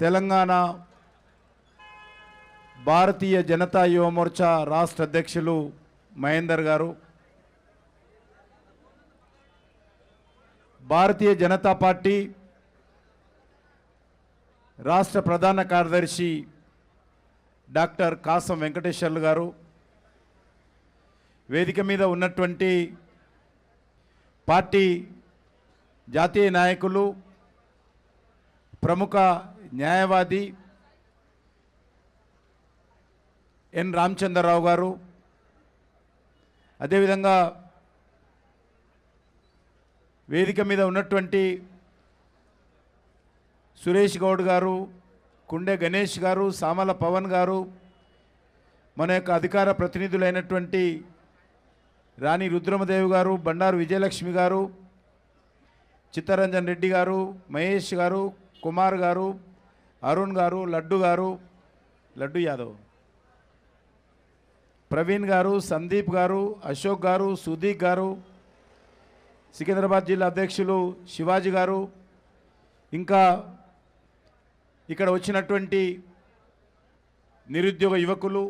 తెలంగాణ భారతీయ జనతా యువమోర్చా రాష్ట్ర అధ్యక్షులు మహేందర్ గారు భారతీయ జనతా పార్టీ రాష్ట్ర ప్రధాన కార్యదర్శి డాక్టర్ కాసం వెంకటేశ్వర్లు గారు వేదిక మీద ఉన్నటువంటి పార్టీ జాతీయ నాయకులు ప్రముఖ న్యాయవాది ఎన్ రామచంద్రరావు గారు. అదేవిధంగా వేదిక మీద ఉన్నటువంటి సురేష్ గౌడ్ గారు కుండే గణేష్ గారు సామల పవన్ గారు మన యొక్క అధికార ప్రతినిధులైనటువంటి రాణి రుద్రమదేవి గారు బండారు విజయలక్ష్మి గారు చిత్తరంజన్ రెడ్డి గారు మహేష్ గారు కుమార్ గారు అరుణ్ గారు లడ్డు గారు లడ్డు యాదవ్. ప్రవీణ్ గారు సందీప్ గారు అశోక్ గారు సుదీక్ గారు సికింద్రాబాద్ జిల్లా అధ్యక్షులు శివాజీ గారు. ఇంకా ఇక్కడ వచ్చినటువంటి నిరుద్యోగ యువకులు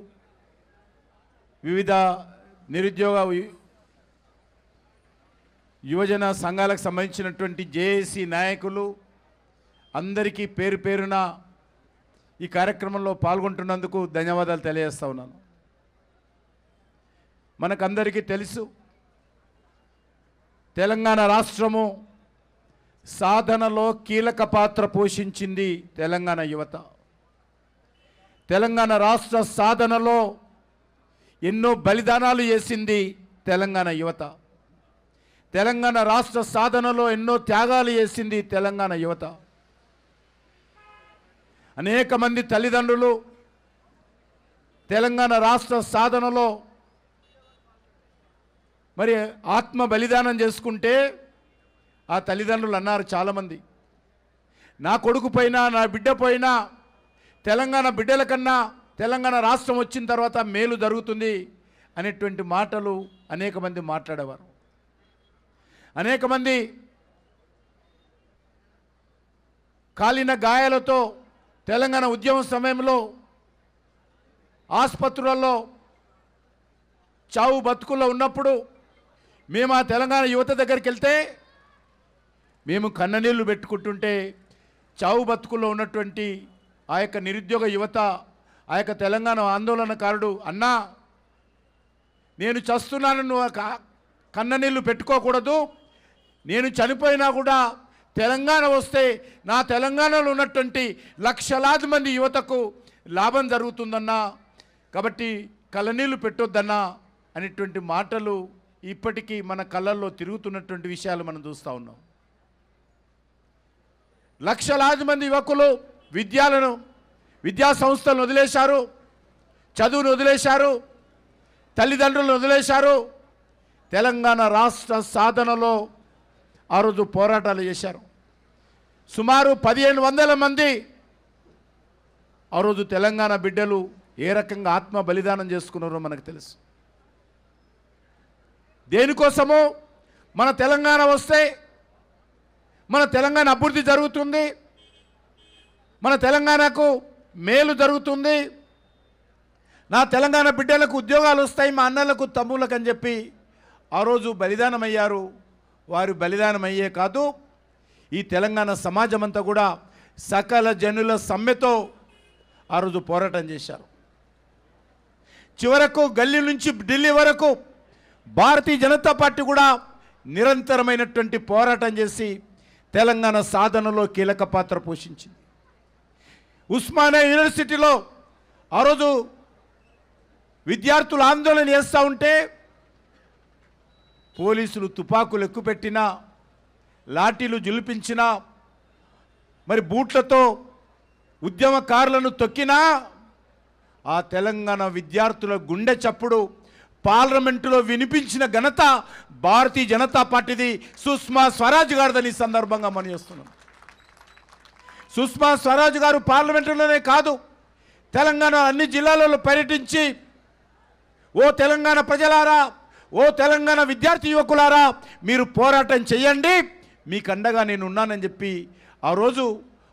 వివిధ నిరుద్యోగ యువజన సంఘాలకు సంబంధించినటువంటి జేఏసీ నాయకులు అందరికీ పేరు పేరున ఈ కార్యక్రమంలో పాల్గొంటున్నందుకు ధన్యవాదాలు తెలియజేస్తా ఉన్నాను. మనకందరికీ తెలుసు తెలంగాణ రాష్ట్రము సాధనలో కీలక పాత్ర పోషించింది తెలంగాణ యువత. తెలంగాణ రాష్ట్ర సాధనలో ఎన్నో బలిదానాలు చేసింది తెలంగాణ యువత. తెలంగాణ రాష్ట్ర సాధనలో ఎన్నో త్యాగాలు చేసింది తెలంగాణ యువత. అనేక మంది తల్లిదండ్రులు తెలంగాణ రాష్ట్ర సాధనలో మరి ఆత్మ బలిదానం చేసుకుంటే ఆ తల్లిదండ్రులు అన్నారు చాలామంది. నా కొడుకు పైన నా బిడ్డ పైన తెలంగాణ బిడ్డల కన్నా తెలంగాణ రాష్ట్రం వచ్చిన తర్వాత మేలు జరుగుతుంది అనేటువంటి మాటలు అనేక మంది మాట్లాడేవారు. అనేక మంది కాలిన గాయాలతో తెలంగాణ ఉద్యమం సమయంలో ఆసుపత్రులలో చావు బతుకుల్లో ఉన్నప్పుడు మేము ఆ తెలంగాణ యువత దగ్గరికి వెళ్తే మేము కన్ననీళ్ళు పెట్టుకుంటుంటే చావు బతుకుల్లో ఉన్నటువంటి ఆ యొక్క నిరుద్యోగ యువత ఆ యొక్క తెలంగాణ ఆందోళనకారుడు అన్నా నేను చస్తున్నాను నువ్వు ఆ కన్ననీళ్ళు పెట్టుకోకూడదు. నేను చనిపోయినా కూడా తెలంగాణ వస్తే నా తెలంగాణలో ఉన్నటువంటి లక్షలాది మంది యువతకు లాభం జరుగుతుందన్నా. కాబట్టి కళ్ళనీళ్ళు పెట్టొద్దన్నా అనేటువంటి మాటలు ఇప్పటికీ మన కళ్ళల్లో తిరుగుతున్నటువంటి విషయాలు మనం చూస్తూ ఉన్నాం. లక్షలాది మంది యువకులు విద్యాలను విద్యా సంస్థలను వదిలేశారు చదువును వదిలేశారు తల్లిదండ్రులను వదిలేశారు. తెలంగాణ రాష్ట్ర సాధనలో ఆ రోజు పోరాటాలు చేశారు. సుమారు పదిహేను వందల మంది ఆ రోజు తెలంగాణ బిడ్డలు ఏ రకంగా ఆత్మ బలిదానం చేసుకున్నారో మనకు తెలుసు. దేనికోసము మన తెలంగాణ వస్తే మన తెలంగాణ అభివృద్ధి జరుగుతుంది మన తెలంగాణకు మేలు జరుగుతుంది నా తెలంగాణ బిడ్డలకు ఉద్యోగాలు వస్తాయి మా అన్నలకు తమ్ములకు అని చెప్పి ఆ రోజు బలిదానం అయ్యారు వారు బలిదానం అయ్యే కాదు ఈ తెలంగాణ సమాజం అంతా కూడా సకల జనుల సమ్మెతో ఆ రోజు పోరాటం చేశారు. చివరకు గల్లీ నుంచి ఢిల్లీ వరకు భారతీయ జనతా పార్టీ కూడా నిరంతరమైనటువంటి పోరాటం చేసి తెలంగాణ సాధనలో కీలక పాత్ర పోషించింది. ఉస్మానియా యూనివర్సిటీలో ఆ రోజు విద్యార్థులు ఆందోళన చేస్తూ ఉంటే పోలీసులు తుపాకులు ఎక్కుపెట్టినా లాఠీలు జులిపించినా మరి బూట్లతో ఉద్యమకారులను తొక్కినా ఆ తెలంగాణ విద్యార్థుల గుండె చప్పుడు పార్లమెంటులో వినిపించిన ఘనత భారతీయ జనతా పార్టీది సుష్మా స్వరాజ్ గారిదని సందర్భంగా మనం చేస్తున్నాం. సుష్మా స్వరాజ్ గారు పార్లమెంటులోనే కాదు తెలంగాణ అన్ని జిల్లాలలో పర్యటించి ఓ తెలంగాణ ప్రజలారా ఓ తెలంగాణ విద్యార్థి యువకులారా మీరు పోరాటం చేయండి మీకు అండగా నేను ఉన్నానని చెప్పి ఆ రోజు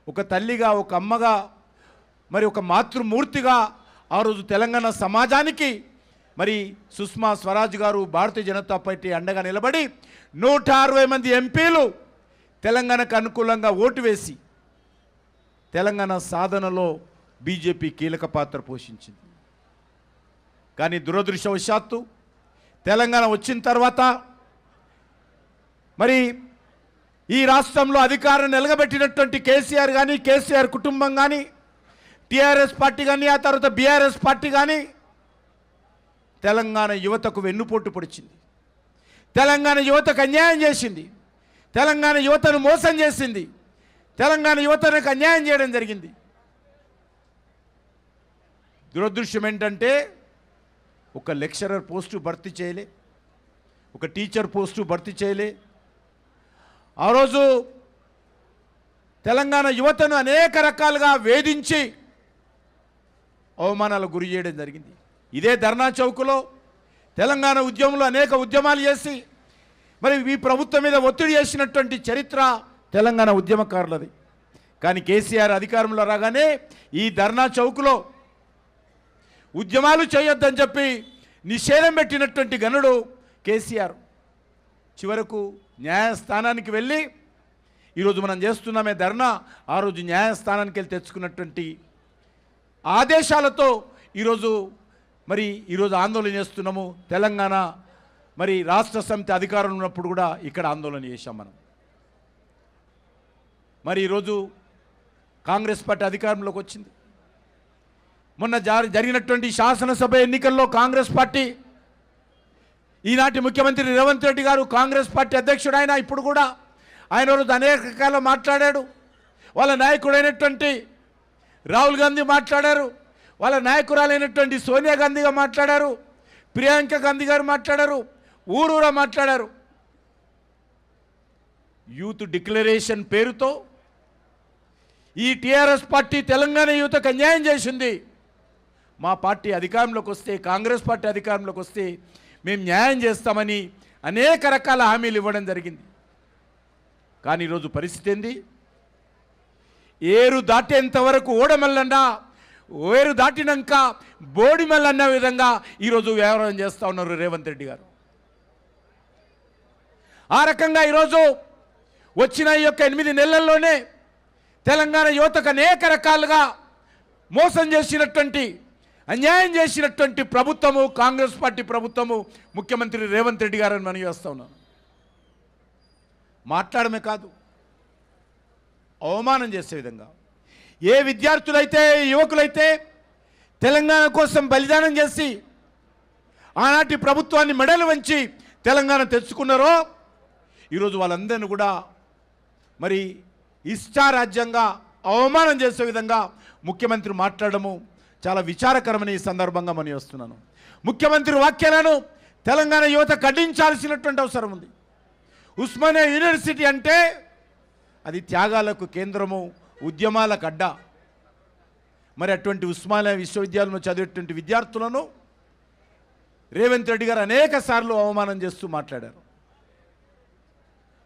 ఒక తల్లిగా ఒక అమ్మగా మరి ఒక మాతృమూర్తిగా ఆ రోజు తెలంగాణ సమాజానికి మరి సుష్మా స్వరాజ్ గారు భారతీయ జనతా పార్టీ అండగా నిలబడి నూట అరవై మంది ఎంపీలు తెలంగాణకు అనుకూలంగా ఓటు వేసి తెలంగాణ సాధనలో బీజేపీ కీలక పాత్ర పోషించింది. కానీ దురదృష్టవశాత్తు తెలంగాణ వచ్చిన తర్వాత మరి ఈ రాష్ట్రంలో అధికారం నిలగబెట్టినటువంటి కేసీఆర్ కానీ కేసీఆర్ కుటుంబం కానీ టీఆర్ఎస్ పార్టీ కానీ ఆ తర్వాత బీఆర్ఎస్ పార్టీ కానీ తెలంగాణ యువతకు వెన్నుపోటు పొడిచింది. తెలంగాణ యువతకు అన్యాయం చేసింది. తెలంగాణ యువతను మోసం చేసింది. తెలంగాణ యువతకు అన్యాయం చేయడం జరిగింది. దురదృశ్యం ఏంటంటే ఒక లెక్చరర్ పోస్టు భర్తీ చేయలే ఒక టీచర్ పోస్టు భర్తీ చేయలే. ఆ రోజు తెలంగాణ యువతను అనేక రకాలుగా వేధించి అవమానాలకు గురి చేయడం జరిగింది. ఇదే ధర్నా చౌక్లో తెలంగాణ ఉద్యమంలో అనేక ఉద్యమాలు చేసి మరి ఈ ప్రభుత్వం మీద ఒత్తిడి చేసినటువంటి చరిత్ర తెలంగాణ ఉద్యమకారులది. కానీ కేసీఆర్ అధికారంలో రాగానే ఈ ధర్నా చౌక్లో ఉద్యమాలు చేయొద్దని చెప్పి నిషేధం పెట్టినటువంటి గనుడు కేసీఆర్. చివరకు న్యాయస్థానానికి వెళ్ళి ఈరోజు మనం చేస్తున్నామే ధర్నా ఆ రోజు న్యాయస్థానానికి వెళ్ళి తెచ్చుకున్నటువంటి ఆదేశాలతో ఈరోజు మరి ఈరోజు ఆందోళన చేస్తున్నాము. తెలంగాణ మరి రాష్ట్ర సమితి అధికారం ఉన్నప్పుడు కూడా ఇక్కడ ఆందోళన చేశాం మనం. మరి ఈరోజు కాంగ్రెస్ పార్టీ అధికారంలోకి వచ్చింది. మొన్న జారి జరిగినటువంటి శాసనసభ ఎన్నికల్లో కాంగ్రెస్ పార్టీ ఈనాటి ముఖ్యమంత్రి రేవంత్ రెడ్డి గారు కాంగ్రెస్ పార్టీ అధ్యక్షుడు ఆయన ఇప్పుడు కూడా ఆయన రోజు అనేక రకాల మాట్లాడాడు. వాళ్ళ నాయకుడైనటువంటి రాహుల్ గాంధీ మాట్లాడారు. వాళ్ళ నాయకురాలైనటువంటి సోనియా గాంధీగా మాట్లాడారు. ప్రియాంక గాంధీ గారు మాట్లాడారు. ఊరూరా మాట్లాడారు. యూత్ డిక్లరేషన్ పేరుతో ఈ టీఆర్ఎస్ పార్టీ తెలంగాణ యువతకు అన్యాయం చేసింది. మా పార్టీ అధికారంలోకి వస్తే కాంగ్రెస్ పార్టీ అధికారంలోకి వస్తే మేము న్యాయం చేస్తామని అనేక రకాల హామీలు ఇవ్వడం జరిగింది. కానీ ఈరోజు పరిస్థితి ఏంది? ఏరు దాటేంత వరకు ఓడమల్లన్నా ఏరు దాటినాక బోడిమల్లన్న విధంగా ఈరోజు వ్యవహారం చేస్తూ ఉన్నారు రేవంత్ రెడ్డి గారు. ఆ రకంగా ఈరోజు వచ్చిన ఈ యొక్క ఎనిమిది నెలల్లోనే తెలంగాణ యువతకు అనేక రకాలుగా మోసం చేసినటువంటి అన్యాయం చేసినటువంటి ప్రభుత్వము కాంగ్రెస్ పార్టీ ప్రభుత్వము ముఖ్యమంత్రి రేవంత్ రెడ్డి గారని మనం చేస్తా ఉన్నాను మాట్లాడమే కాదు అవమానం చేసే విధంగా. ఏ విద్యార్థులైతే యువకులైతే తెలంగాణ కోసం బలిదానం చేసి ఆనాటి ప్రభుత్వాన్ని మెడలు వంచి తెలంగాణ తెచ్చుకున్నారో ఈరోజు వాళ్ళందరినీ కూడా మరి ఇష్టారాజ్యంగా అవమానం చేసే విధంగా ముఖ్యమంత్రి మాట్లాడము చాలా విచారకరమని ఈ సందర్భంగా మనం వస్తున్నాను ముఖ్యమంత్రి వాక్యాలను తెలంగాణ యువత ఖండించాల్సినటువంటి అవసరం ఉంది. ఉస్మానియా యూనివర్సిటీ అంటే అది త్యాగాలకు కేంద్రము ఉద్యమాలకు అడ్డ. మరి అటువంటి ఉస్మానియా విశ్వవిద్యాలయంలో చదివేటువంటి విద్యార్థులను రేవంత్ రెడ్డి గారు అనేక సార్లు అవమానం చేస్తూ మాట్లాడారు.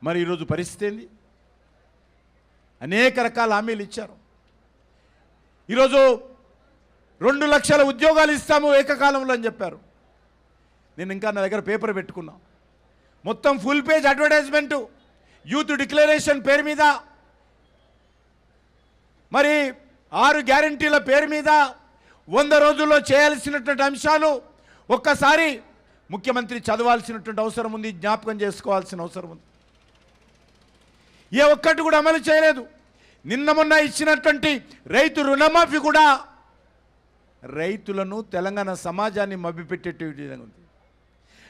మరి ఈరోజు పరిస్థితి ఏంది? అనేక రకాల హామీలు ఇచ్చారు. ఈరోజు రెండు లక్షల ఉద్యోగాలు ఇస్తాము ఏకకాలంలో అని చెప్పారు. నేను ఇంకా నా దగ్గర పేపర్ పెట్టుకున్నా. మొత్తం full page advertisement youth declaration పేరు మీద మరి ఆరు గ్యారంటీల పేరు మీద వంద రోజుల్లో చేయాల్సినటువంటి అంశాలు ఒక్కసారి ముఖ్యమంత్రి చదవాల్సినటువంటి అవసరం ఉంది జ్ఞాపకం చేసుకోవాల్సిన అవసరం ఉంది. ఏ ఒక్కటి కూడా అమలు చేయలేదు. నిన్న మొన్న ఇచ్చినటువంటి రైతు రుణమాఫీ కూడా రైతులను తెలంగాణ సమాజాన్ని మభ్యపెట్టే విధంగా ఉంది.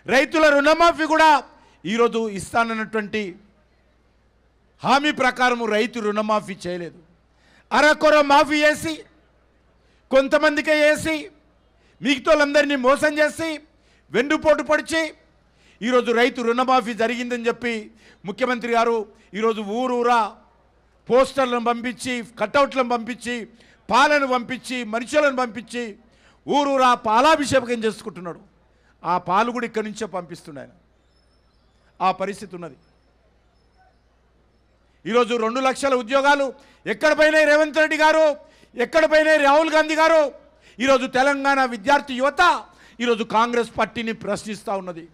రైతుల రుణమాఫీ కూడా ఈరోజు ఇస్తానన్నటువంటి హామీ ప్రకారము రైతు రుణమాఫీ చేయలేదు. అరకొర మాఫీ చేసి కొంతమందికే వేసి మిగతాలందరినీ మోసం చేసి వెన్నుపోటు పొడిచి ఈరోజు రైతు రుణమాఫీ జరిగిందని చెప్పి ముఖ్యమంత్రి గారు ఈరోజు ఊరూరా పోస్టర్లను పంపించి కటౌట్లను పంపించి పాలను పంపించి మనుషులను పంపించి ఊరూరా పాలాభిషేకం చేసుకుంటున్నాడు. ఆ పాలు కూడా ఇక్కడి నుంచే పంపిస్తున్నాడు ఆయన. ఆ పరిస్థితి ఉన్నది. ఈరోజు రెండు లక్షల ఉద్యోగాలు ఎక్కడ పోయినాయి రేవంత్ రెడ్డి గారు? ఎక్కడ పోయినాయి రాహుల్ గాంధీ గారు? ఈరోజు తెలంగాణ విద్యార్థి యువత ఈరోజు కాంగ్రెస్ పార్టీని ప్రశ్నిస్తూ ఉన్నది.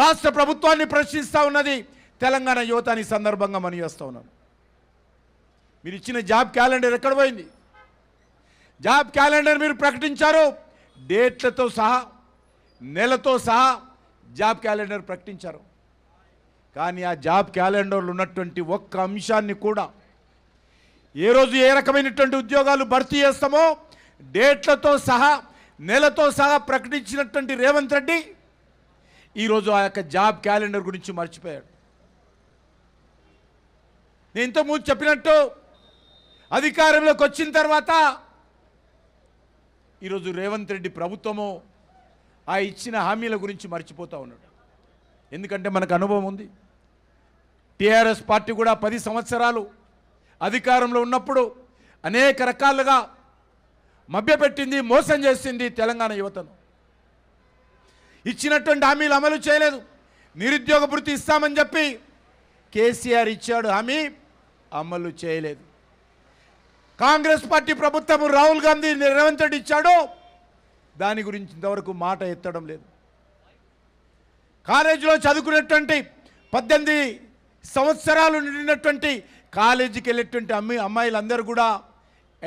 రాష్ట్ర ప్రభుత్వాన్ని ప్రశ్నిస్తూ ఉన్నది. తెలంగాణ యువత అని సందర్భంగా మనం చేస్తూ ఉన్నాం. మీరు ఇచ్చిన జాబ్ క్యాలెండర్ ఎక్కడ పోయింది? జాబ్ క్యాలెండర్ మీరు ప్రకటించారు. డేట్లతో సహా నెలతో సహా జాబ్ క్యాలెండర్ ప్రకటించారు. కానీ ఆ జాబ్ క్యాలెండర్లో ఉన్నటువంటి ఒక్క అంశాన్ని కూడా ఏ రోజు ఏ రకమైనటువంటి ఉద్యోగాలు భర్తీ చేస్తామో డేట్లతో సహా నెలతో సహా ప్రకటించినటువంటి రేవంత్ రెడ్డి ఈరోజు ఆ యొక్క జాబ్ క్యాలెండర్ గురించి మర్చిపోయాడు. నేను ఇంతకుముందు చెప్పినట్టు అధికారంలోకి వచ్చిన తర్వాత ఈరోజు రేవంత్ రెడ్డి ప్రభుత్వము ఆ ఇచ్చిన హామీల గురించి మర్చిపోతూ ఉన్నాడు. ఎందుకంటే మనకు అనుభవం ఉంది. టీఆర్ఎస్ పార్టీ కూడా పది సంవత్సరాలు అధికారంలో ఉన్నప్పుడు అనేక రకాలుగా మభ్యపెట్టింది మోసం చేసింది తెలంగాణ యువతను. ఇచ్చినటువంటి హామీలు అమలు చేయలేదు. నిరుద్యోగ భృతి ఇస్తామని చెప్పి కేసీఆర్ ఇచ్చాడు హామీ అమలు చేయలేదు. కాంగ్రెస్ పార్టీ ప్రభుత్వం రాహుల్ గాంధీ రేవంత్ రెడ్డి దాని గురించి ఇంతవరకు మాట ఎత్తడం లేదు. కాలేజీలో చదువుకునేటువంటి పద్దెనిమిది సంవత్సరాలు నిండినటువంటి కాలేజీకి వెళ్ళేటువంటి అమ్మాయి అమ్మాయిలందరూ కూడా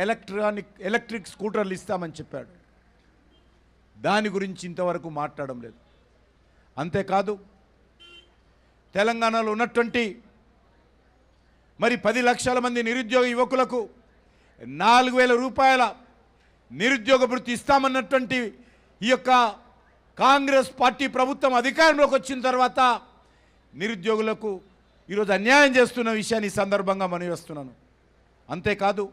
ఎలక్ట్రానిక్ ఎలక్ట్రిక్ స్కూటర్లు ఇస్తామని చెప్పాడు. దాని గురించి ఇంతవరకు మాట్లాడడం లేదు. అంతేకాదు తెలంగాణలో ఉన్నటువంటి మరి పది లక్షల మంది నిరుద్యోగ యువకులకు నాలుగు వేల రూపాయల నిరుద్యోగ భృతి ఇస్తామన్నటువంటి ఈ యొక్క కాంగ్రెస్ పార్టీ ప్రభుత్వం అధికారంలోకి వచ్చిన తర్వాత నిరుద్యోగులకు ఈరోజు అన్యాయం చేస్తున్న విషయాన్ని ఈ సందర్భంగా మనవి వేస్తున్నాను అంతేకాదు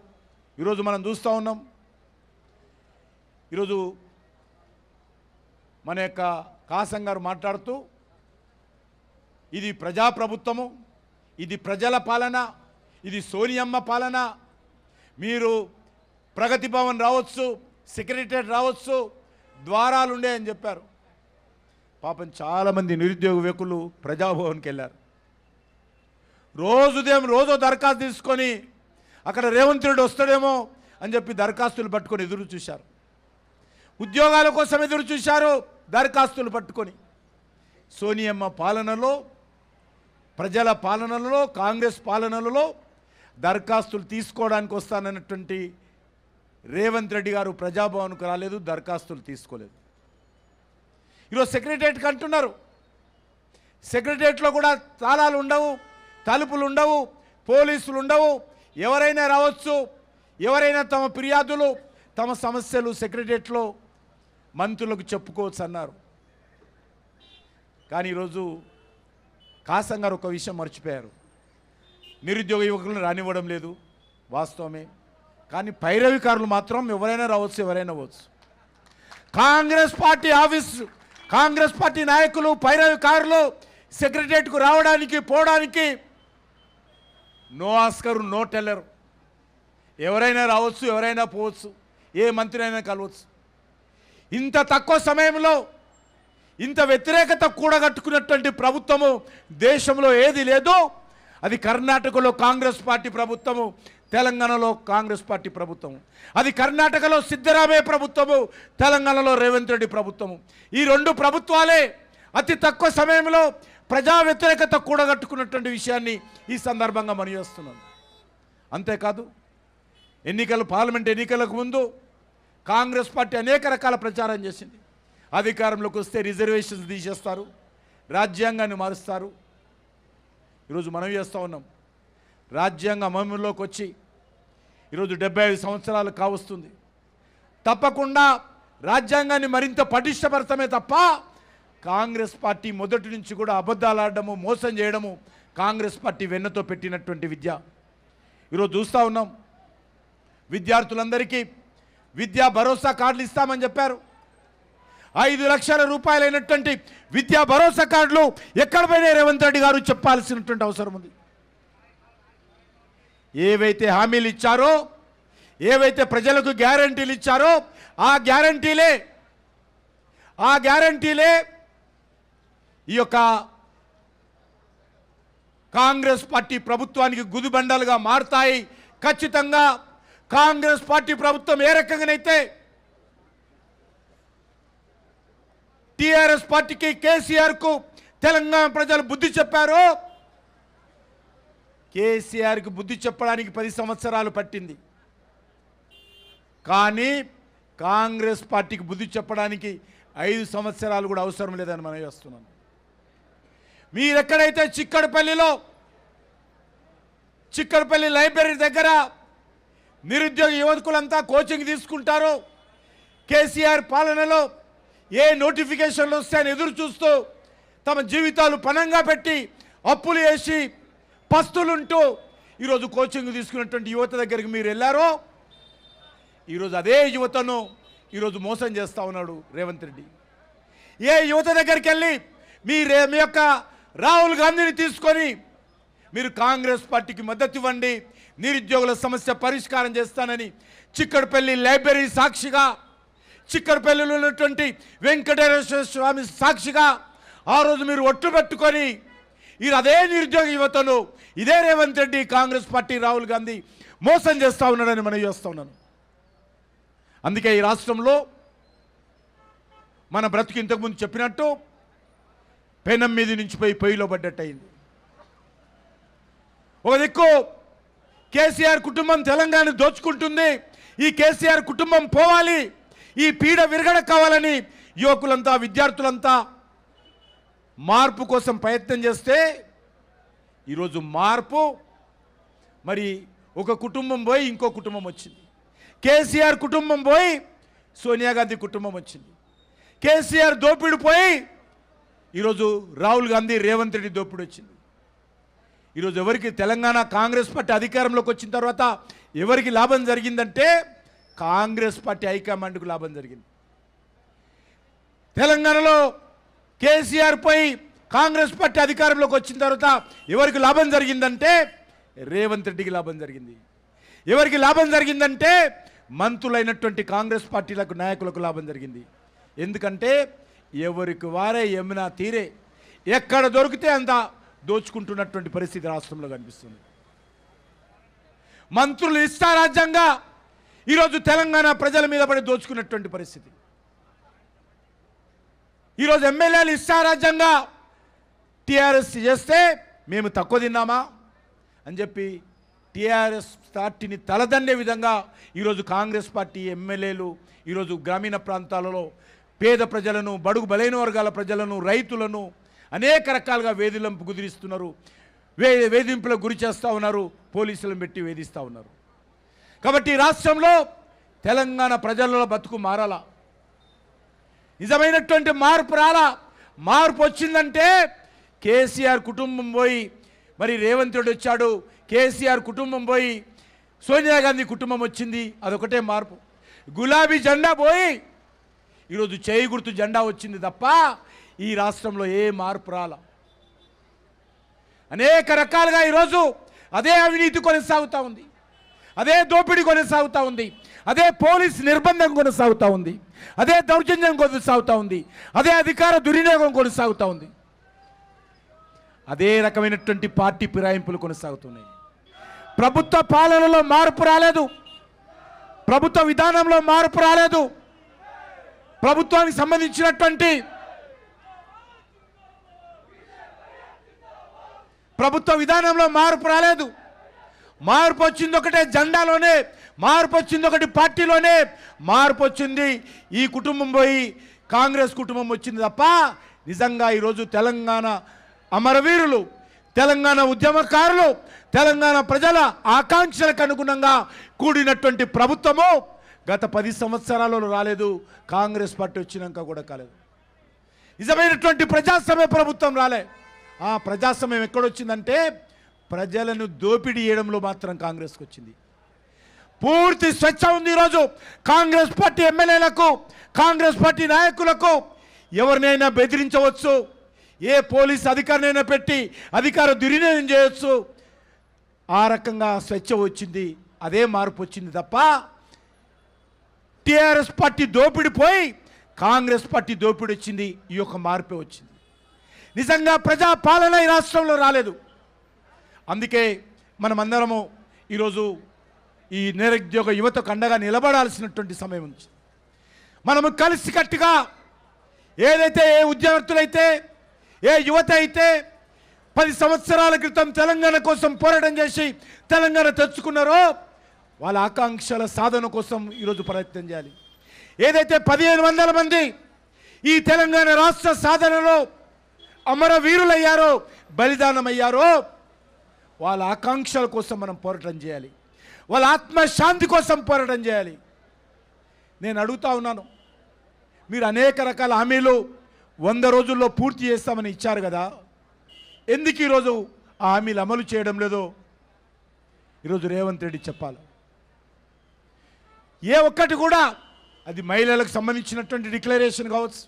ఈరోజు మనం చూస్తూ ఉన్నాం ఈరోజు మన యొక్క కాసం గారు మాట్లాడుతూ ఇది ప్రజాప్రభుత్వము ఇది ప్రజల పాలన ఇది సోనియమ్మ పాలన మీరు ప్రగతి భవన్ రావచ్చు సెక్రటరియట్ రావచ్చు ద్వారాలు ఉండేయని చెప్పారు. పాపం చాలామంది నిరుద్యోగ వ్యక్తులు ప్రజాభవన్కి వెళ్ళారు. రోజు ఉదయం రోజు దరఖాస్తు తీసుకొని అక్కడ రేవంత్ రెడ్డి వస్తాడేమో అని చెప్పి దరఖాస్తులు పట్టుకొని ఎదురు చూశారు. ఉద్యోగాల కోసం ఎదురు చూశారు దరఖాస్తులు పట్టుకొని. సోనియమ్మ పాలనలో ప్రజల పాలనలో కాంగ్రెస్ పాలనలో దరఖాస్తులు తీసుకోవడానికి వస్తానన్నటువంటి రేవంత్ రెడ్డి గారు ప్రజాభవన్కు రాలేదు దరఖాస్తులు తీసుకోలేదు. ఈరోజు సెక్రటరియట్కి అంటున్నారు. సెక్రటరియట్లో కూడా తాళాలు ఉండవు తలుపులు ఉండవు పోలీసులు ఉండవు. ఎవరైనా రావచ్చు ఎవరైనా తమ ఫిర్యాదులు తమ సమస్యలు సెక్రటరియట్లో మంత్రులకు చెప్పుకోవచ్చు అన్నారు. కానీ ఈరోజు కాసం గారు ఒక విషయం మర్చిపోయారు. నిరుద్యోగ యువకులను రానివ్వడం లేదు వాస్తవమే. కానీ పైరవికారులు మాత్రం ఎవరైనా రావచ్చు ఎవరైనా అవ్వచ్చు. Congress party office Congress party నాయకులు పైరవికారులు సెక్రటరియట్కు రావడానికి పోవడానికి నో ఆస్కరు నో టెల్లరు. ఎవరైనా రావచ్చు ఎవరైనా పోవచ్చు ఏ మంత్రి అయినా కలవచ్చు. ఇంత తక్కువ సమయంలో ఇంత వ్యతిరేకత కూడగట్టుకున్నటువంటి ప్రభుత్వము దేశంలో ఏది లేదు అది కర్ణాటకలో కాంగ్రెస్ పార్టీ ప్రభుత్వము తెలంగాణలో కాంగ్రెస్ పార్టీ ప్రభుత్వము. అది కర్ణాటకలో సిద్ధరామయ్య ప్రభుత్వము తెలంగాణలో రేవంత్ రెడ్డి ప్రభుత్వము. ఈ రెండు ప్రభుత్వాలే అతి తక్కువ సమయంలో ప్రజా వ్యతిరేకత కూడగట్టుకున్నటువంటి విషయాన్ని ఈ సందర్భంగా మనం చేస్తున్నాం. అంతేకాదు ఎన్నికలు పార్లమెంట్ ఎన్నికలకు ముందు కాంగ్రెస్ పార్టీ అనేక రకాల ప్రచారం చేసింది. అధికారంలోకి వస్తే రిజర్వేషన్స్ తీసేస్తారు రాజ్యాంగాన్ని మారుస్తారు ఈరోజు మనం చేస్తూ ఉన్నాం. రాజ్యాంగ అమలులోకి వచ్చి ఈరోజు డెబ్బై ఐదు సంవత్సరాలు కావస్తుంది. తప్పకుండా రాజ్యాంగాన్ని మరింత పటిష్టపరచమే తప్ప కాంగ్రెస్ పార్టీ మొదటి నుంచి కూడా అబద్ధాలు ఆడడము మోసం చేయడము కాంగ్రెస్ పార్టీ వెన్నతో పెట్టినటువంటి విద్య. ఈరోజు చూస్తూ ఉన్నాం. విద్యార్థులందరికీ విద్యా భరోసా కార్డులు ఇస్తామని చెప్పారు. ఐదు లక్షల రూపాయలైనటువంటి విద్యా భరోసా కార్డులు ఎక్కడ పోయినాయి? రేవంత్ రెడ్డి గారు చెప్పాల్సినటువంటి అవసరం ఉంది. ఏవైతే హామీలు ఇచ్చారో ఏవైతే ప్రజలకు గ్యారంటీలు ఇచ్చారో ఆ గ్యారంటీలే ఆ గ్యారంటీలే ఈ యొక్క కాంగ్రెస్ పార్టీ ప్రభుత్వానికి గుదిబండలుగా మారుతాయి. ఖచ్చితంగా కాంగ్రెస్ పార్టీ ప్రభుత్వం ఏ రకంగానైతే టిఆర్ఎస్ పార్టీకి కేసీఆర్కు తెలంగాణ ప్రజలు బుద్ధి చెప్పారు? కేసీఆర్కి బుద్ధి చెప్పడానికి పది సంవత్సరాలు పట్టింది. కానీ కాంగ్రెస్ పార్టీకి బుద్ధి చెప్పడానికి ఐదు సంవత్సరాలు కూడా అవసరం లేదని మనం వేస్తున్నాం మీరెక్కడైతే చిక్కడపల్లిలో చిక్కడపల్లి లైబ్రరీ దగ్గర నిరుద్యోగ యువకులంతా కోచింగ్ తీసుకుంటారో కేసీఆర్ పాలనలో ఏ నోటిఫికేషన్లు వస్తాయని ఎదురు చూస్తూ తమ జీవితాలు పణంగా పెట్టి అప్పులు వేసి పస్తులుంటూ ఈరోజు కోచింగ్ తీసుకున్నటువంటి యువత దగ్గరికి మీరు వెళ్ళారో? ఈరోజు అదే యువతను ఈరోజు మోసం చేస్తా ఉన్నాడు రేవంత్ రెడ్డి. ఏ యువత దగ్గరికి వెళ్ళి మీ రే మీ యొక్క రాహుల్ గాంధీని తీసుకొని మీరు కాంగ్రెస్ పార్టీకి మద్దతు ఇవ్వండి నిరుద్యోగుల సమస్య పరిష్కారం చేస్తానని చిక్కడపల్లి లైబ్రరీ సాక్షిగా చిక్కరపల్లిలో ఉన్నటువంటి వెంకటేశ్వర స్వామి సాక్షిగా ఆ రోజు మీరు ఒట్టు పెట్టుకొని ఈ అదే నిరుద్యోగ యువతను ఇదే రేవంత్ రెడ్డి కాంగ్రెస్ పార్టీ రాహుల్ గాంధీ మోసం చేస్తా ఉన్నాడని మనం చేస్తూ ఉన్నాను. అందుకే ఈ రాష్ట్రంలో మన బ్రతుకు ఇంతకుముందు చెప్పినట్టు పెనం మీద నుంచి పోయి పొయ్యిలో పడ్డట్టు అయింది ఒక దిక్కు కేసీఆర్ కుటుంబం తెలంగాణ దోచుకుంటుంది ఈ కేసీఆర్ కుటుంబం పోవాలి ఈ పీడ విరగడ కావాలని యువకులంతా విద్యార్థులంతా మార్పు కోసం ప్రయత్నం చేస్తే ఈరోజు మార్పు. మరి ఒక కుటుంబం పోయి ఇంకో కుటుంబం వచ్చింది. కేసీఆర్ కుటుంబం పోయి సోనియా గాంధీ కుటుంబం వచ్చింది. కేసీఆర్ దోపిడి పోయి ఈరోజు రాహుల్ గాంధీ రేవంత్ రెడ్డి దోపిడి వచ్చింది. ఈరోజు ఎవరికి తెలంగాణ కాంగ్రెస్ పార్టీ అధికారంలోకి వచ్చిన తర్వాత ఎవరికి లాభం జరిగిందంటే కాంగ్రెస్ పార్టీ హైకమాండ్కు లాభం జరిగింది. తెలంగాణలో కేసీఆర్ పోయి కాంగ్రెస్ పార్టీ అధికారంలోకి వచ్చిన తర్వాత ఎవరికి లాభం జరిగిందంటే రేవంత్ రెడ్డికి లాభం జరిగింది. ఎవరికి లాభం జరిగిందంటే మంత్రులైనటువంటి కాంగ్రెస్ పార్టీలకు నాయకులకు లాభం జరిగింది. ఎందుకంటే ఎవరికి వారే యమునా తీరే ఎక్కడ దొరికితే అంత దోచుకుంటున్నటువంటి పరిస్థితి రాష్ట్రంలో కనిపిస్తుంది. మంత్రులు ఇష్టారాజ్యంగా ఈరోజు తెలంగాణ ప్రజల మీద పడి దోచుకున్నటువంటి పరిస్థితి. ఈరోజు ఎమ్మెల్యేలు ఇష్టారాజ్యంగా టీఆర్ఎస్ చేస్తే మేము తక్కువ తిన్నామా అని చెప్పి టీఆర్ఎస్ పార్టీని తలదన్నే విధంగా ఈరోజు కాంగ్రెస్ పార్టీ ఎమ్మెల్యేలు ఈరోజు గ్రామీణ ప్రాంతాలలో పేద ప్రజలను బడుగు బలైన వర్గాల ప్రజలను రైతులను అనేక రకాలుగా వేధింపు కుదిరిస్తున్నారు వే వేధింపులకు గురి చేస్తూ ఉన్నారు. పోలీసులను పెట్టి వేధిస్తూ ఉన్నారు. కాబట్టి రాష్ట్రంలో తెలంగాణ ప్రజల్లో బతుకు మారాలా? నిజమైనటువంటి మార్పు రాలా? మార్పు వచ్చిందంటే కేసీఆర్ కుటుంబం పోయి మరి రేవంత్ రెడ్డి వచ్చాడు కేసీఆర్ కుటుంబం పోయి సోనియా గాంధీ కుటుంబం వచ్చింది అదొకటే మార్పు. గులాబీ జెండా పోయి ఈరోజు చేయి గుర్తు జెండా వచ్చింది తప్ప ఈ రాష్ట్రంలో ఏ మార్పు రాల? అనేక రకాలుగా ఈరోజు అదే అవినీతి కొనసాగుతూ ఉంది. అదే దోపిడీ కొనసాగుతూ ఉంది. అదే పోలీస్ నిర్బంధం కొనసాగుతూ ఉంది. అదే దౌర్జన్యం కొనసాగుతూ ఉంది. అదే అధికార దుర్వినియోగం కొనసాగుతూ ఉంది. అదే రకమైనటువంటి పార్టీ ఫిరాయింపులు కొనసాగుతున్నాయి. ప్రభుత్వ పాలనలో మార్పు రాలేదు. ప్రభుత్వ విధానంలో మార్పు రాలేదు. ప్రభుత్వానికి సంబంధించినటువంటి ప్రభుత్వ విధానంలో మార్పు రాలేదు. మార్పు వచ్చింది ఒకటే జెండాలోనే మార్పు వచ్చింది ఒకటి పార్టీలోనే మార్పు వచ్చింది ఈ కుటుంబం పోయి కాంగ్రెస్ కుటుంబం వచ్చింది తప్ప నిజంగా ఈరోజు తెలంగాణ అమరవీరులు తెలంగాణ ఉద్యమకారులు తెలంగాణ ప్రజల ఆకాంక్షలకు అనుగుణంగా కూడినటువంటి ప్రభుత్వము గత పది సంవత్సరాలలో రాలేదు కాంగ్రెస్ పార్టీ వచ్చినాక కూడా కాలేదు. నిజమైనటువంటి ప్రజాస్వామ్య ప్రభుత్వం రాలే. ఆ ప్రజాస్వామ్యం ఎక్కడొచ్చిందంటే ప్రజలను దోపిడీ చేయడంలో మాత్రం కాంగ్రెస్కి వచ్చింది. పూర్తి స్వచ్ఛ ఉంది ఈరోజు. కాంగ్రెస్ పార్టీ ఎమ్మెల్యేలకు కాంగ్రెస్ పార్టీ నాయకులకు ఎవరినైనా బెదిరించవచ్చు. ఏ పోలీస్ అధికారినైనా పెట్టి అధికార దుర్వినియోగం చేయవచ్చు ఆ రకంగా స్వచ్ఛ వచ్చింది. అదే మార్పు వచ్చింది తప్ప టీఆర్ఎస్ పార్టీ దోపిడి పోయి కాంగ్రెస్ పార్టీ దోపిడి వచ్చింది. ఈ యొక్క మార్పే వచ్చింది. నిజంగా ప్రజాపాలన ఈ రాష్ట్రంలో రాలేదు. అందుకే మనమందరము ఈరోజు ఈ నిరుద్యోగ యువతకు అండగా నిలబడాల్సినటువంటి సమయం ఉంది. మనము కలిసికట్టుగా ఏదైతే ఏ ఉద్యోగస్తులైతే ఏ యువత అయితే పది సంవత్సరాల క్రితం తెలంగాణ కోసం పోరాటం చేసి తెలంగాణ తెచ్చుకున్నారో వాళ్ళ ఆకాంక్షల సాధన కోసం ఈరోజు ప్రయత్నం చేయాలి. ఏదైతే పదిహేను వందల మంది ఈ తెలంగాణ రాష్ట్ర సాధనలో అమరవీరులయ్యారో బలిదానమయ్యారో వాళ్ళ ఆకాంక్షల కోసం మనం పోరాటం చేయాలి. వాళ్ళ ఆత్మశాంతి కోసం పోరాటం చేయాలి. నేను అడుగుతా ఉన్నాను మీరు అనేక రకాల హామీలు వంద రోజుల్లో పూర్తి చేస్తామని ఇచ్చారు కదా. ఎందుకు ఈరోజు ఆ హామీలు అమలు చేయడం లేదో? ఈరోజు రేవంత్ రెడ్డి చెప్పాలి. ఏ ఒక్కటి కూడా అది మహిళలకు సంబంధించినటువంటి డిక్లరేషన్ కావచ్చు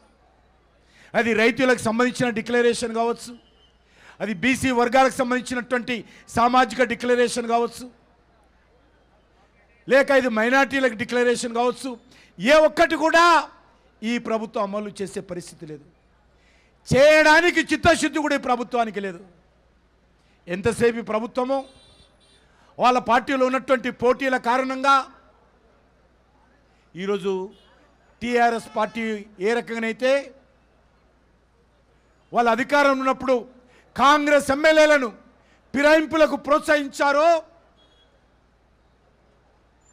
అది రైతులకు సంబంధించిన డిక్లరేషన్ కావచ్చు అది బీసీ వర్గాలకు సంబంధించినటువంటి సామాజిక డిక్లరేషన్ కావచ్చు లేక ఇది మైనార్టీలకు డిక్లరేషన్ కావచ్చు ఏ ఒక్కటి కూడా ఈ ప్రభుత్వం అమలు చేసే పరిస్థితి లేదు. చేయడానికి చిత్తశుద్ధి కూడా ఈ ప్రభుత్వానికి లేదు. ఎంతసేపు ఈ ప్రభుత్వము? వాళ్ళ పార్టీలో ఉన్నటువంటి పోటీల కారణంగా ఈరోజు టీఆర్ఎస్ పార్టీ ఏ రకంగానైతే వాళ్ళ అధికారం ఉన్నప్పుడు కాంగ్రెస్ ఎమ్మెల్యేలను ఫిరాయింపులకు ప్రోత్సహించారో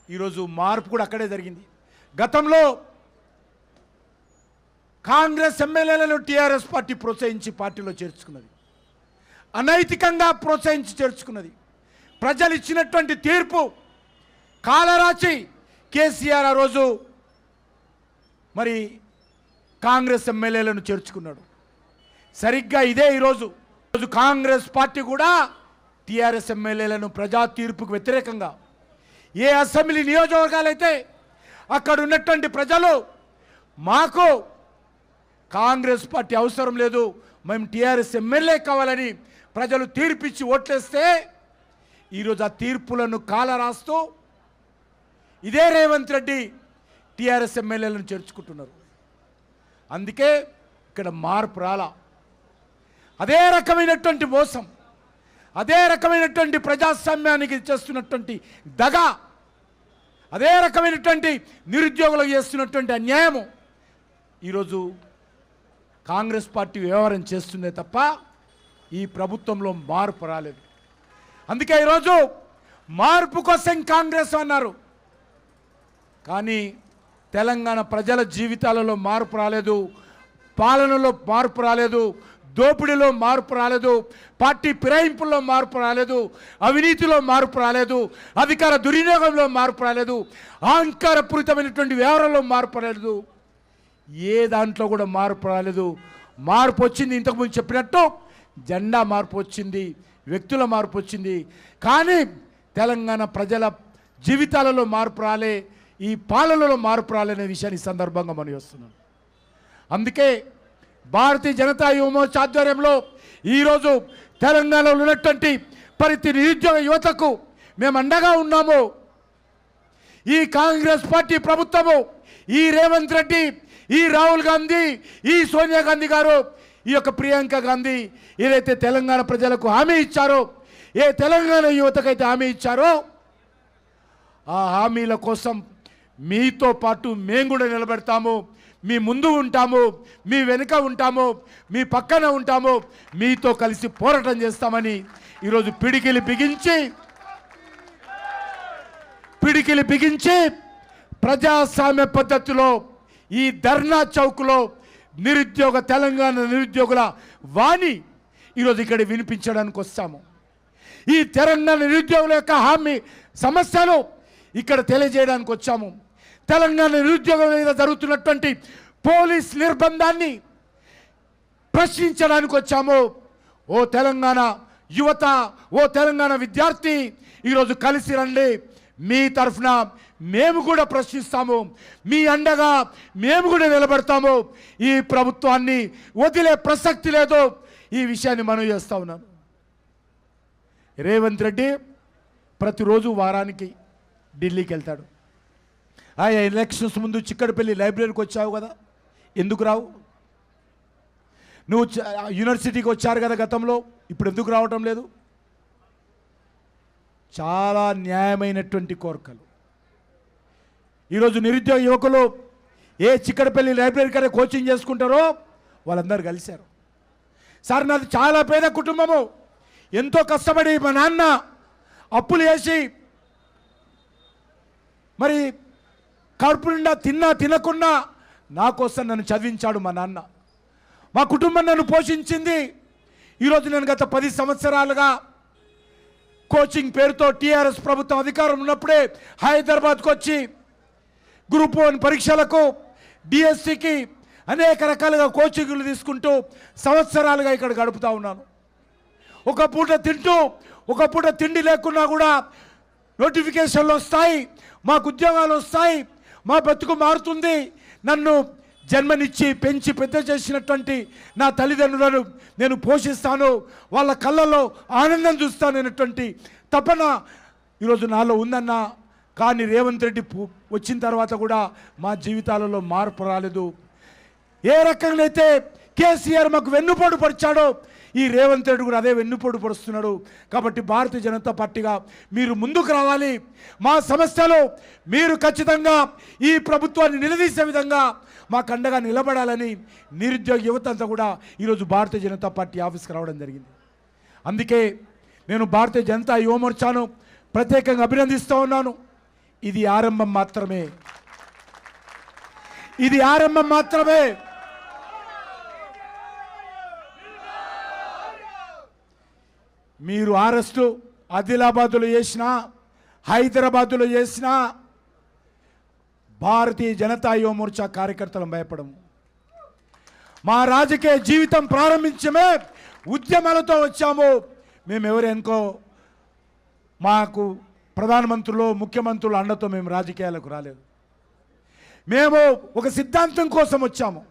ఈరోజు మార్పు కూడా అక్కడే జరిగింది. గతంలో కాంగ్రెస్ ఎమ్మెల్యేలను టీఆర్ఎస్ పార్టీ ప్రోత్సహించి పార్టీలో చేర్చుకున్నది. అనైతికంగా ప్రోత్సహించి చేర్చుకున్నది. ప్రజలు ఇచ్చినటువంటి తీర్పు కాలరాచి కేసీఆర్ ఆ రోజు మరి కాంగ్రెస్ ఎమ్మెల్యేలను చేర్చుకున్నాడు. సరిగ్గా ఇదే ఈరోజు ఈరోజు కాంగ్రెస్ పార్టీ కూడా టీఆర్ఎస్ ఎమ్మెల్యేలను ప్రజా తీర్పుకు వ్యతిరేకంగా ఏ అసెంబ్లీ నియోజకవర్గాలైతే అక్కడ ఉన్నటువంటి ప్రజలు మాకు కాంగ్రెస్ పార్టీ అవసరం లేదు మేము టీఆర్ఎస్ ఎమ్మెల్యే కావాలని ప్రజలు తీర్పిచ్చి ఓట్లేస్తే ఈరోజు ఆ తీర్పులను కాల రాస్తూ ఇదే రేవంత్ రెడ్డి టీఆర్ఎస్ ఎమ్మెల్యేలను చేర్చుకుంటున్నారు. అందుకే ఇక్కడ మార్పు రాలా. అదే రకమైనటువంటి మోసం అదే రకమైనటువంటి ప్రజాస్వామ్యానికి చేస్తున్నటువంటి దగ అదే రకమైనటువంటి నిరుద్యోగులకు చేస్తున్నటువంటి అన్యాయము. ఈరోజు కాంగ్రెస్ పార్టీ వ్యవహారం చేస్తుందే తప్ప ఈ ప్రభుత్వంలో మార్పు రాలేదు. అందుకే ఈరోజు మార్పు కోసం కాంగ్రెస్ అన్నారు. కానీ తెలంగాణ ప్రజల జీవితాలలో మార్పు రాలేదు పాలనలో మార్పు రాలేదు దోపిడీలో మార్పు రాలేదు పార్టీ ఫిరాయింపుల్లో మార్పు రాలేదు అవినీతిలో మార్పు రాలేదు అధికార దుర్వినియోగంలో మార్పు రాలేదు అహంకారపూరితమైనటువంటి వ్యవహారంలో మార్పు రాలేదు. ఏ దాంట్లో కూడా మార్పు రాలేదు. మార్పు వచ్చింది ఇంతకుముందు చెప్పినట్టు జెండా మార్పు వచ్చింది వ్యక్తుల మార్పు వచ్చింది. కానీ తెలంగాణ ప్రజల జీవితాలలో మార్పు రాలే ఈ పాలనలో మార్పు రాలనే విషయాన్ని సందర్భంగా మనం వస్తున్నాం అందుకే భారతీయ జనతా యువమోర్చ ఆధ్వర్యంలో ఈరోజు తెలంగాణలో ఉన్నటువంటి ప్రతి నిరుద్యోగ యువతకు మేము అండగా ఉన్నాము. ఈ కాంగ్రెస్ పార్టీ ప్రభుత్వము ఈ రేవంత్ రెడ్డి ఈ రాహుల్ గాంధీ ఈ సోనియా గాంధీ గారు ఈ యొక్క ప్రియాంక గాంధీ ఏదైతే తెలంగాణ ప్రజలకు హామీ ఇచ్చారో ఏ తెలంగాణ యువతకైతే హామీ ఇచ్చారో ఆ హామీల కోసం మీతో పాటు మేము కూడా నిలబెడతాము. మీ ముందు ఉంటాము మీ వెనుక ఉంటాము మీ పక్కన ఉంటాము మీతో కలిసి పోరాటం చేస్తామని ఈరోజు పిడికిలి బిగించి పిడికిలి బిగించి ప్రజాస్వామ్య పద్ధతిలో ఈ ధర్నా చౌక్లో నిరుద్యోగ తెలంగాణ నిరుద్యోగుల వాణి ఈరోజు ఇక్కడ వినిపించడానికి వస్తాము. ఈ తెలంగాణ నిరుద్యోగుల యొక్క హామీ సమస్యలు ఇక్కడ తెలియజేయడానికి వచ్చాము. తెలంగాణ నిరుద్యోగం మీద జరుగుతున్నటువంటి పోలీస్ నిర్బంధాన్ని ప్రశ్నించడానికి వచ్చాము. ఓ తెలంగాణ యువత ఓ తెలంగాణ విద్యార్థి ఈరోజు కలిసి రండి. మీ తరఫున మేము కూడా ప్రశ్నిస్తాము. మీ అండగా మేము కూడా నిలబడతాము. ఈ ప్రభుత్వాన్ని వదిలే ప్రసక్తి లేదు. ఈ విషయాన్ని మనం చేస్తా ఉన్నాను రేవంత్ రెడ్డి ప్రతిరోజు వారానికి ఢిల్లీకి వెళ్తాడు. ఆయా ఎలక్షన్స్ ముందు చిక్కడపల్లి లైబ్రరీకి వచ్చావు కదా? ఎందుకు రావు? నువ్వు యూనివర్సిటీకి వచ్చారు కదా గతంలో ఇప్పుడు ఎందుకు రావటం లేదు? చాలా న్యాయమైనటువంటి కోరికలు. ఈరోజు నిరుద్యోగ యువకులు ఏ చిక్కడపల్లి లైబ్రరీ కన్నా కోచింగ్ చేసుకుంటారో వాళ్ళందరూ కలిశారు. సార్ నాది చాలా పేద కుటుంబము. ఎంతో కష్టపడి మా నాన్న అప్పులు వేసి మరి కడుపు నిండా తిన్నా తినకున్నా నా కోసం నన్ను చదివించాడు మా నాన్న. మా కుటుంబం నన్ను పోషించింది. ఈరోజు నేను గత పది సంవత్సరాలుగా కోచింగ్ పేరుతో టీఆర్ఎస్ ప్రభుత్వం అధికారం ఉన్నప్పుడే హైదరాబాద్కు వచ్చి గ్రూప్ వన్ పరీక్షలకు డిఎస్సికి అనేక రకాలుగా కోచింగ్లు తీసుకుంటూ సంవత్సరాలుగా ఇక్కడ గడుపుతా ఉన్నాను. ఒక పూట తింటూ ఒక పూట తిండి లేకున్నా కూడా నోటిఫికేషన్లు వస్తాయి మాకు ఉద్యోగాలు వస్తాయి మా బతుకు మారుతుంది. నన్ను జన్మనిచ్చి పెంచి పెద్ద చేసినటువంటి నా తల్లిదండ్రులను నేను పోషిస్తాను. వాళ్ళ కళ్ళల్లో ఆనందం చూస్తాను అనేటువంటి తపన ఈరోజు నాలో ఉందన్న. కానీ రేవంత్ రెడ్డి వచ్చిన తర్వాత కూడా మా జీవితాలలో మార్పు రాలేదు. ఏ రకంగా అయితే కేసీఆర్ మాకు వెన్నుపోటు పరిచాడో ఈ రేవంత్ రెడ్డి కూడా అదే వెన్నుపోటు పొడుస్తున్నాడు. కాబట్టి భారతీయ జనతా పార్టీగా మీరు ముందుకు రావాలి. మా సమస్యలో మీరు ఖచ్చితంగా ఈ ప్రభుత్వాన్ని నిలదీసే విధంగా మాకు అండగా నిలబడాలని నిరుద్యోగ యువత అంతా కూడా ఈరోజు భారతీయ జనతా పార్టీ ఆఫీస్కి రావడం జరిగింది. అందుకే నేను భారతీయ జనతా యువమోర్చాను ప్రత్యేకంగా అభినందిస్తూ ఉన్నాను. ఇది ఆరంభం మాత్రమే. ఇది ఆరంభం మాత్రమే. మీరు అరెస్టు ఆదిలాబాదులో చేసిన హైదరాబాదులో చేసిన భారతీయ జనతా యువ మోర్చా కార్యకర్తలను భయపడము. మా రాజకీయ జీవితం ప్రారంభించమే ఉద్యమాలతో వచ్చాము. మేము ఎవరెనుకో మాకు ప్రధానమంత్రులు ముఖ్యమంత్రులు అండతో మేము రాజకీయాలకు రాలేదు. మేము ఒక సిద్ధాంతం కోసం వచ్చాము.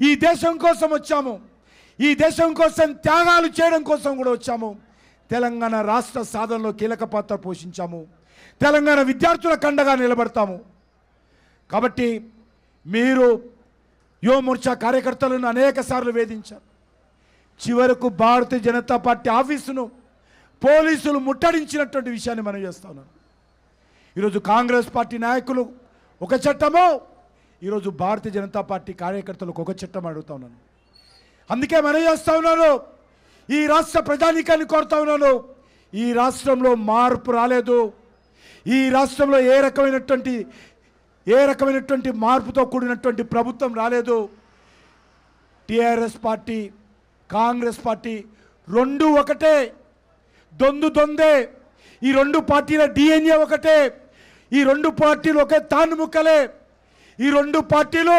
ఈ దేశం కోసం వచ్చాము. ఈ దేశం కోసం త్యాగాలు చేయడం కోసం కూడా వచ్చాము. తెలంగాణ రాష్ట్ర సాధనలో కీలక పాత్ర పోషించాము. తెలంగాణ విద్యార్థుల కండగా నిలబడతాము. కాబట్టి మీరు యువమోర్చా కార్యకర్తలను అనేక సార్లు వేధించారు. చివరకు భారతీయ జనతా పార్టీ ఆఫీసును పోలీసులు ముట్టడించినటువంటి విషయాన్ని మనం చేస్తా ఉన్నాం. ఈరోజు కాంగ్రెస్ పార్టీ నాయకులు ఒక చట్టము ఈరోజు భారతీయ జనతా పార్టీ కార్యకర్తలకు ఒక చట్టం అడుగుతా ఉన్నాను. అందుకే మనం చేస్తా ఉన్నాను. ఈ రాష్ట్ర ప్రజానీకాన్ని కోరుతా ఉన్నాను. ఈ రాష్ట్రంలో మార్పు రాలేదు. ఈ రాష్ట్రంలో ఏ రకమైనటువంటి ఏ రకమైనటువంటి మార్పుతో కూడినటువంటి ప్రభుత్వం రాలేదు. టిఆర్ఎస్ పార్టీ కాంగ్రెస్ పార్టీ రెండు ఒకటే. దొందు దొందే. ఈ రెండు పార్టీల డిఎన్ఏ ఒకటే. ఈ రెండు పార్టీలు ఒకే తాను ముక్కలే ఈ రెండు పార్టీలు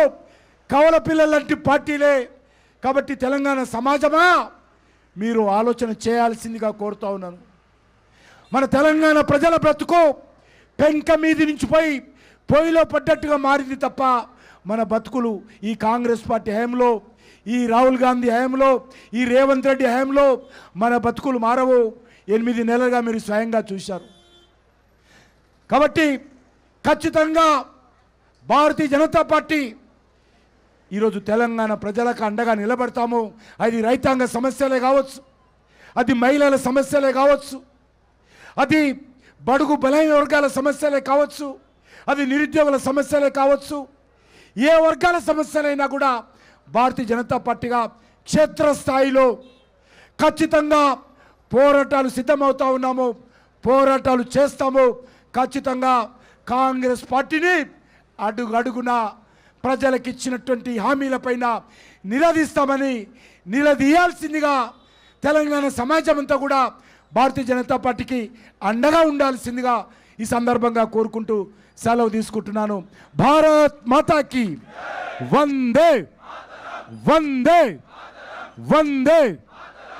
కవల పిల్లల లాంటి పార్టీలే. కాబట్టి తెలంగాణ సమాజమా? మీరు ఆలోచన చేయాల్సిందిగా కోరుతా ఉన్నాను. మన తెలంగాణ ప్రజల బ్రతుకు పెంక మీది నుంచి పోయి పొయ్యిలో పడ్డట్టుగా మారింది తప్ప మన బతుకులు ఈ కాంగ్రెస్ పార్టీ హయాంలో ఈ రాహుల్ గాంధీ హయాంలో ఈ రేవంత్ రెడ్డి హయాంలో మన బతుకులు మారవు. ఎనిమిది నెలలుగా మీరు స్వయంగా చూశారు. కాబట్టి ఖచ్చితంగా భారతీయ జనతా పార్టీ ఈరోజు తెలంగాణ ప్రజలకు అండగా నిలబడతాము. అది రైతాంగ సమస్యలే కావచ్చు. అది మహిళల సమస్యలే కావచ్చు. అది బడుగు బలహీన వర్గాల సమస్యలే కావచ్చు. అది నిరుద్యోగుల సమస్యలే కావచ్చు. ఏ వర్గాల సమస్యలైనా కూడా భారతీయ జనతా పార్టీగా క్షేత్రస్థాయిలో ఖచ్చితంగా పోరాటాలు సిద్ధమవుతా ఉన్నాము. పోరాటాలు చేస్తాము. ఖచ్చితంగా కాంగ్రెస్ పార్టీని అడుగు అడుగున ప్రజలకు ఇచ్చినటువంటి హామీలపైన నిలదీస్తామని నిలదీయాల్సిందిగా తెలంగాణ సమాజం అంతా కూడా భారతీయ జనతా పార్టీకి అండగా ఉండాల్సిందిగా ఈ సందర్భంగా కోరుకుంటూ సెలవు తీసుకుంటున్నాను. భారత్ మాతాకి వందే! వందే! వందే!